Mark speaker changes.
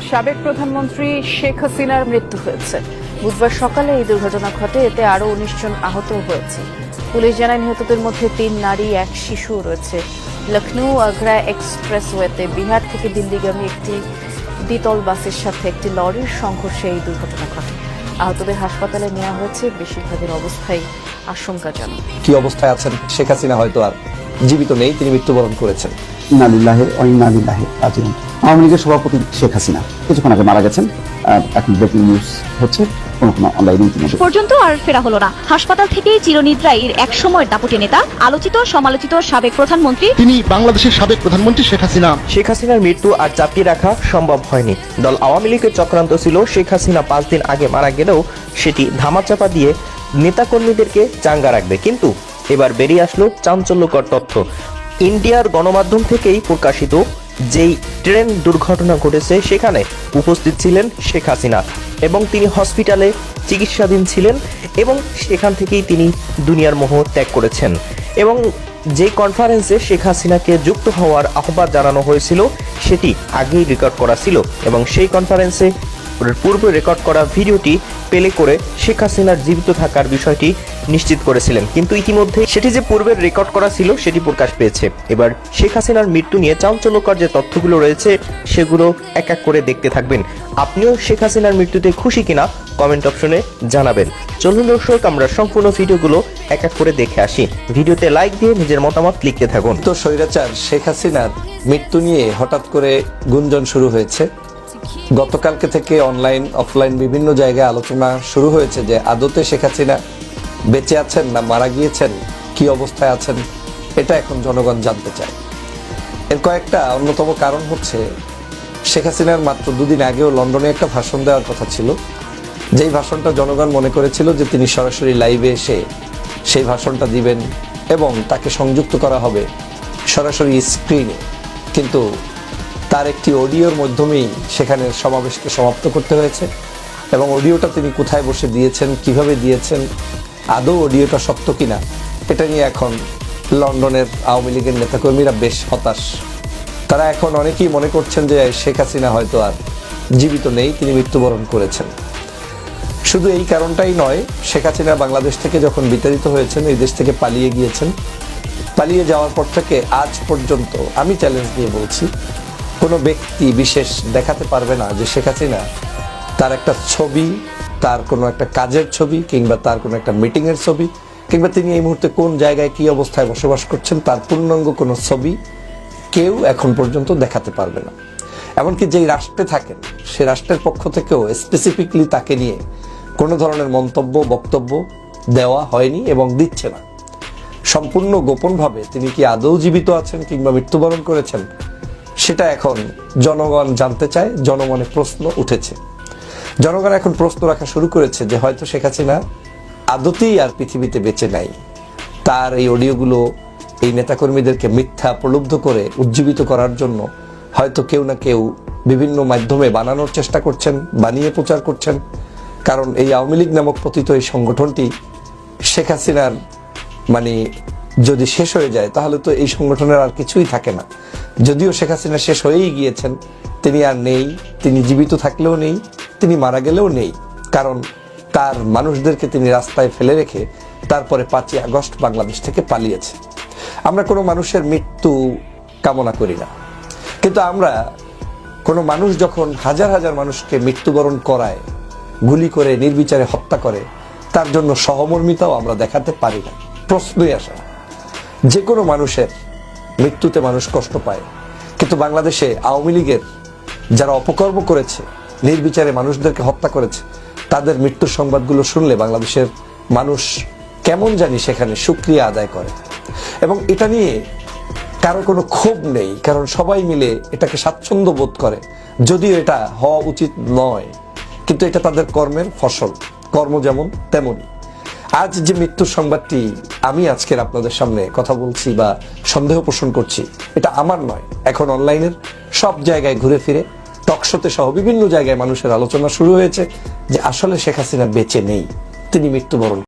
Speaker 1: সাবেক প্রধানমন্ত্রী শেখ হাসিনার মৃত্যু হয়েছে। বুধবার সকালে এই দুর্ঘটনা ঘটে, এতে আরও উনিশ জন আহত হয়েছে। পুলিশ জানায়, নিহতদের মধ্যে তিন নারী, এক শিশু রয়েছে। লখনৌ আগ্রা এক্সপ্রেসওয়েতে বিহার থেকে দিল্লিগামী একটি দ্বিতল বাসের সাথে একটি লরির সংঘর্ষে এই দুর্ঘটনা ঘটে। আহতদের হাসপাতালে নেওয়া হয়েছে, বেশিরভাগের অবস্থাই আশঙ্কাজনক।
Speaker 2: কি অবস্থায় আছেন শেখ হাসিনা হয়তো আর? জীবিত নেই তিনি মৃত্যুবরণ করেছেন।
Speaker 3: ইনালিল্লাহে আওয়ামী লীগের সভাপতি শেখ হাসিনা কিছুক্ষণ আগে মারা গেছেন। এখন ব্রেকিং নিউজ হচ্ছে
Speaker 4: পর্যন্ত আর ফেরা হলো না। হাসপাতাল থেকেই চিরনিদ্রায় এর এক সময়ের দাপুটে নেতা আলোচিত সমালোচিত সাবেক প্রধানমন্ত্রী।
Speaker 5: তিনি বাংলাদেশের সাবেক প্রধানমন্ত্রী শেখ হাসিনা।
Speaker 6: শেখ হাসিনার মৃত্যু আর চাপিয়ে রাখা সম্ভব হয়নি। দল আওয়ামী লীগের চক্রান্ত ছিল শেখ হাসিনা পাঁচ দিন আগে মারা গেলেও সেটি ধামাচাপা দিয়ে নেতাকর্মীদেরকে চাঙ্গা রাখবে। কিন্তু এবার বেরিয়ে আসলো চাঞ্চল্যকর তথ্য। ইন্ডিয়ার গণমাধ্যম থেকেই প্রকাশিত যেই ট্রেন দুর্ঘটনা ঘটেছে, সেখানে উপস্থিত ছিলেন শেখ হাসিনা এবং তিনি হসপিটালে চিকিৎসাধীন ছিলেন এবং সেখান থেকেই তিনি দুনিয়ার মোহ ত্যাগ করেছেন। এবং যে কনফারেন্সে শেখ হাসিনাকে যুক্ত হওয়ার আহ্বান জানানো হয়েছিল, সেটি আগেই রেকর্ড করা ছিল এবং সেই কনফারেন্সে পূর্বে রেকর্ড করা ভিডিওটি পেলে করে শেখ হাসিনার জীবিত থাকার বিষয়টি নিশ্চিত করেছিলেন। কিন্তু ইতিমধ্যে সেটি যে পূর্বের রেকর্ড করা ছিল, সেটি প্রকাশ পেয়েছে। এবার শেখ হাসিনার মৃত্যু নিয়ে চাঞ্চল্যকর যে তথ্যগুলো রয়েছে, সেগুলো এক এক করে দেখতে থাকবেন। আপনিও শেখ হাসিনার মৃত্যুতে খুশি কিনা, কমেন্ট অপশনে জানাবেন। চলুন দর্শক, আমরা সম্পূর্ণ ভিডিওগুলো এক এক করে দেখে আসি। ভিডিওতে লাইক দিয়ে নিজের মতামত লিখতে থাকুন।
Speaker 2: তো স্বৈরাচার, শেখ হাসিনার মৃত্যু নিয়ে হঠাৎ করে গুঞ্জন শুরু হয়েছে। গতকালকে থেকে অনলাইন, অফলাইন বিভিন্ন জায়গায় আলোচনা শুরু হয়েছে যে আদতে শেখ হাসিনা বেঁচে আছেন না, মারা গিয়েছেন, কি অবস্থায় আছেন, এটা এখন জনগণ জানতে চায়। এর কয়েকটা অন্যতম কারণ হচ্ছে, শেখ হাসিনার মাত্র দুদিন আগেও লন্ডনে একটা ভাষণ দেওয়ার কথা ছিল। যেই ভাষণটা জনগণ মনে করেছিল যে তিনি সরাসরি লাইভে এসে সেই ভাষণটা দিবেন এবং তাকে সংযুক্ত করা হবে সরাসরি স্ক্রিনে। কিন্তু তার একটি অডিওর মাধ্যমেই সেখানে সমাবেশকে সমাপ্ত করতে হয়েছে এবং অডিওটা তিনি কোথায় বসে দিয়েছেন, কীভাবে দিয়েছেন, আদৌ অডিওটা সত্য কিনা, এটা নিয়ে এখন লন্ডনের আওয়ামী লীগের নেতাকর্মীরা বেশ হতাশ। তারা এখন অনেকেই মনে করছেন যে শেখ হাসিনা হয়তো আর জীবিত নেই, তিনি মৃত্যুবরণ করেছেন। শুধু এই কারণটাই নয়, শেখ হাসিনা বাংলাদেশ থেকে যখন বিতাড়িত হয়েছেন, এই দেশ থেকে পালিয়ে গিয়েছেন, পালিয়ে যাওয়ার পর থেকে আজ পর্যন্ত আমি চ্যালেঞ্জ দিয়ে বলছি কোনো ব্যক্তি বিশেষ দেখাতে পারবে না যে শেখ হাসিনা তার একটা ছবি, তার কোনো একটা কাজের ছবি কিংবা তার কোনো একটা মিটিংয়ের ছবি কিংবা তিনি এই মুহূর্তে কোন জায়গায় কি অবস্থায় বসবাস করছেন, তার পূর্ণাঙ্গ কোনো ছবি কেউ এখন পর্যন্ত দেখাতে পারবে না। এমনকি যেই রাষ্ট্রে থাকেন, সে রাষ্ট্রের পক্ষ থেকেও স্পেসিফিকলি তাকে নিয়ে কোনো ধরনের মন্তব্য, বক্তব্য দেওয়া হয়নি এবং দিচ্ছে না। সম্পূর্ণ গোপনভাবে তিনি কি আদৌ জীবিত আছেন কিংবা মৃত্যুবরণ করেছেন সেটা এখন জনগণ জানতে চায় জনমনে প্রশ্ন উঠেছে। জনগণ এখন প্রশ্ন রাখা শুরু করেছে যে হয়তো শেখ হাসিনা আদতেই আর পৃথিবীতে বেঁচে নাই। তার এই অডিওগুলো এই নেতাকর্মীদেরকে মিথ্যা প্রলুব্ধ করে উজ্জীবিত করার জন্য হয়তো কেউ না কেউ বিভিন্ন মাধ্যমে বানানোর চেষ্টা করছেন, বানিয়ে প্রচার করছেন। কারণ এই আওয়ামী লীগ নামক পতিত এই সংগঠনটি শেখ হাসিনার মানে যদি শেষ হয়ে যায়, তাহলে তো এই সংগঠনের আর কিছুই থাকে না। যদিও শেখ হাসিনা শেষ হয়েই গিয়েছেন, তিনি আর নেই, তিনি জীবিত থাকলেও নেই, তিনি মারা গেলেও নেই। কারণ তার মানুষদেরকে তিনি রাস্তায় ফেলে রেখে তারপরে পাঁচই আগস্ট বাংলাদেশ থেকে পালিয়েছে। আমরা কোনো মানুষের মৃত্যু কামনা করি না। কিন্তু আমরা কোনো মানুষ যখন হাজার হাজার মানুষকে মৃত্যুবরণ করায়, গুলি করে, নির্বিচারে হত্যা করে, তার জন্য সহমর্মিতাও আমরা দেখাতে পারি না। প্রশ্নই আসে। যে কোনো মানুষের মৃত্যুতে মানুষ কষ্ট পায়। কিন্তু বাংলাদেশে আওয়ামী লীগের যারা অপকর্ম করেছে, নির্বিচারে মানুষদেরকে হত্যা করেছে, তাদের মৃত্যুর সংবাদগুলো শুনলে বাংলাদেশের মানুষ কেমন জানি সেখানে সুক্রিয়া আদায় করে। এবং এটা নিয়ে কারও কোনো ক্ষোভ নেই, কারণ সবাই মিলে এটাকে স্বাচ্ছন্দ্য বোধ করে। যদিও এটা হওয়া উচিত নয়, কিন্তু এটা তাদের কর্মের ফসল। কর্ম যেমন, তেমনই। আজ যে মৃত্যুর সংবাদটি আমি আজকের আপনাদের সামনে কথা বলছি বা সন্দেহ পোষণ করছি, এটা আমার নয়। এখন অনলাইনের সব জায়গায় ঘুরে ফিরে টকশোতে সহ বিভিন্ন জায়গায় মানুষের আলোচনা শুরু হয়েছে যে আসলে শেখ হাসিনা বেঁচে নেই, তিনি মৃত্যুবরণ